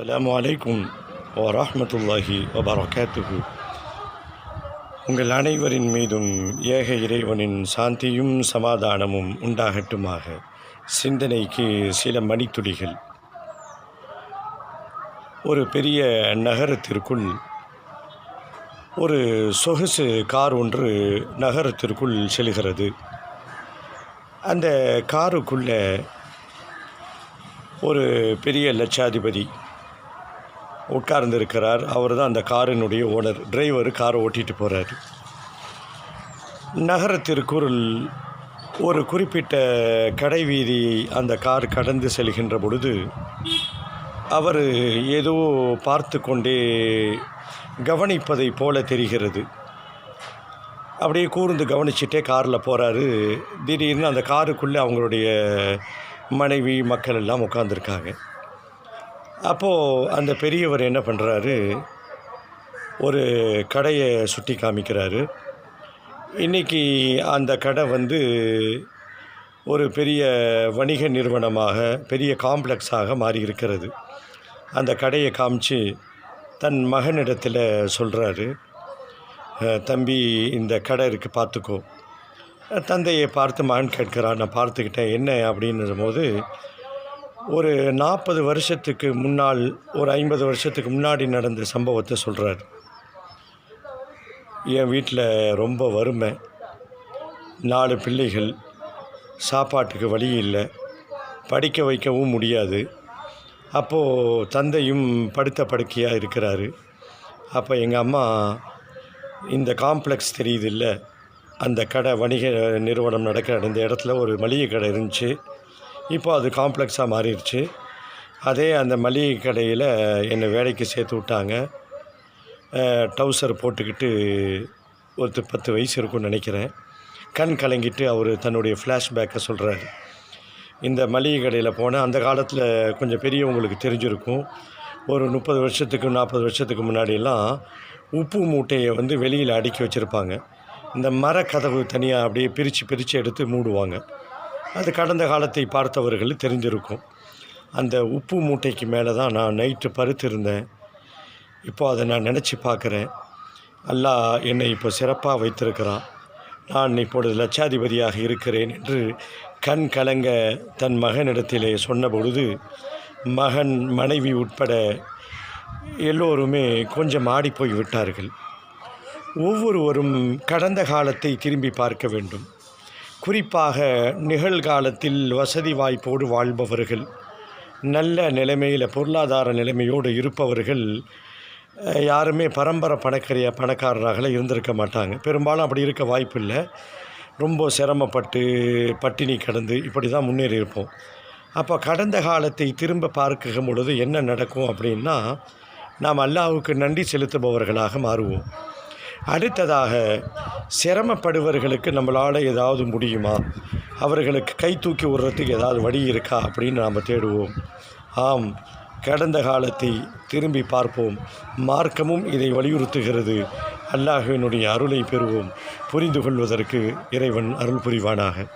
அஸ்லாம் வலைக்கும் வரமத்துல்லாஹி வபரகாத்துகு உங்கள் அனைவரின் மீதும் ஏக இறைவனின் சாந்தியும் சமாதானமும் உண்டாகட்டுமாக. சிந்தனைக்கு சில மணித்துளிகள். ஒரு பெரிய நகரத்திற்குள் ஒரு சொகுசு கார் ஒன்று நகரத்திற்குள் செல்கிறது. அந்த காருக்குள்ளே ஒரு பெரிய லட்சாதிபதி உட்கார்ந்திருக்கிறார். அவர் தான் அந்த காரினுடைய ஓனர். டிரைவர் காரை ஓட்டிகிட்டு போகிறார் நகரத்திற்குள் ஒரு குறிப்பிட்ட கடை வீதியை அந்த கார் கடந்து செல்கின்ற பொழுது அவர் ஏதோ பார்த்து கொண்டே கவனிப்பதை போல தெரிகிறது. அப்படியே கூர்ந்து கவனிச்சுட்டே காரில் போகிறாரு திடீர்னு அந்த காருக்குள்ளே அவங்களுடைய மனைவி மக்கள் எல்லாம் உட்காந்துருக்காங்க அப்போது அந்த பெரியவர் என்ன பண்ணுறாரு ஒரு கடையை சுட்டி காமிக்கிறாரு. இன்றைக்கி அந்த கடை வந்து ஒரு பெரிய வணிக நிறுவனமாக பெரிய காம்ப்ளெக்ஸாக மாறி இருக்கிறது அந்த கடையை காமிச்சு தன் மகனிடத்தில் சொல்கிறாரு தம்பி இந்த கடை இருக்குது பார்த்துக்கோ. தந்தையை பார்த்து மகன் கேட்கிறான் நான் பார்த்துக்கிட்டேன் என்ன அப்படின்ற போது ஒரு நாற்பது வருஷத்துக்கு முன்னால் ஒரு ஐம்பது வருஷத்துக்கு முன்னாடி நடந்த சம்பவத்தை சொல்கிறார் என் வீட்டில் ரொம்ப வறுமை. நாலு பிள்ளைகள் சாப்பாட்டுக்கு வழி இல்லை. படிக்க வைக்கவும் முடியாது. அப்போது தந்தையும் படுத்த படுக்கையாக இருக்கிறாரு. அப்போ எங்கள் அம்மா இந்த காம்ப்ளெக்ஸ் தெரியுது இல்லை? அந்த கடை வணிக நிறுவனம் நடக்கிற இந்த இடத்துல ஒரு மளிகை கடை இருந்துச்சு. இப்போ அது காம்ப்ளெக்ஸாக மாறிடுச்சு. அதே அந்த மளிகை கடையில் என்னை வேலைக்கு சேர்த்து விட்டாங்க. டவுசர் போட்டுக்கிட்டு ஒரு பத்து வயசு இருக்கும்னு நினைக்கிறேன். கண் கலங்கிட்டு அவர் தன்னுடைய ஃப்ளாஷ்பேக்கை சொல்கிறாரு இந்த மளிகை கடையில் போனால் அந்த காலத்தில் கொஞ்சம் பெரியவங்களுக்கு தெரிஞ்சிருக்கும். ஒரு முப்பது வருஷத்துக்கு நாற்பது வருஷத்துக்கு முன்னாடியெல்லாம் உப்பு மூட்டையை வந்து வெளியில் அடுக்கி வச்சுருப்பாங்க. இந்த மரக்கதவு தனியாக அப்படியே பிரித்து பிரித்து எடுத்து மூடுவாங்க. அது கடந்த காலத்தை பார்த்தவர்கள் தெரிஞ்சிருக்கும். அந்த உப்பு மூட்டைக்கு மேலே தான் நான் நைட்டு பருத்திருந்தேன் இப்போ அதை நான் நினச்சி பார்க்குறேன். அல்லாஹ் என்னை இப்போ சிறப்பாக வைத்திருக்கிறான். நான் இப்பொழுது லட்சாதிபதியாக இருக்கிறேன் என்று கண் கலங்க தன் மகனிடத்திலே சொன்ன பொழுது மகன் மனைவி உட்பட எல்லோருமே கொஞ்சம் ஆடிப்போய் விட்டார்கள். ஒவ்வொருவரும் கடந்த காலத்தை திரும்பி பார்க்க வேண்டும். குறிப்பாக நிகழ்காலத்தில் வசதி வாய்ப்போடு வாழ்பவர்கள் நல்ல நிலைமையில் பொருளாதார நிலைமையோடு இருப்பவர்கள் யாருமே பரம்பரை பணக்கரிய பணக்காரராக இருந்திருக்க மாட்டாங்க. பெரும்பாலும் அப்படி இருக்க வாய்ப்பு இல்லை ரொம்ப சிரமப்பட்டு பட்டினி கடந்து இப்படி தான் முன்னேறி இருப்போம் அப்போ கடந்த காலத்தை திரும்ப பார்க்கும் பொழுது என்ன நடக்கும் அப்படின்னா நாம் அல்லாவுக்கு நன்றி செலுத்துபவர்களாக மாறுவோம். அடுத்ததாக சிரமப்படுவர்களுக்கு நம்மளால் ஏதாவது முடியுமா? அவர்களுக்கு கை தூக்கி விடுறதுக்கு ஏதாவது வழி இருக்கா? அப்படின்னு நாம் தேடுவோம். ஆம் கடந்த காலத்தை திரும்பி பார்ப்போம். மார்க்கமும் இதை வலியுறுத்துகிறது. அல்லாஹினுடைய அருளை பெறுவோம். புரிந்து கொள்வதற்கு இறைவன் அருள் புரிவானாக.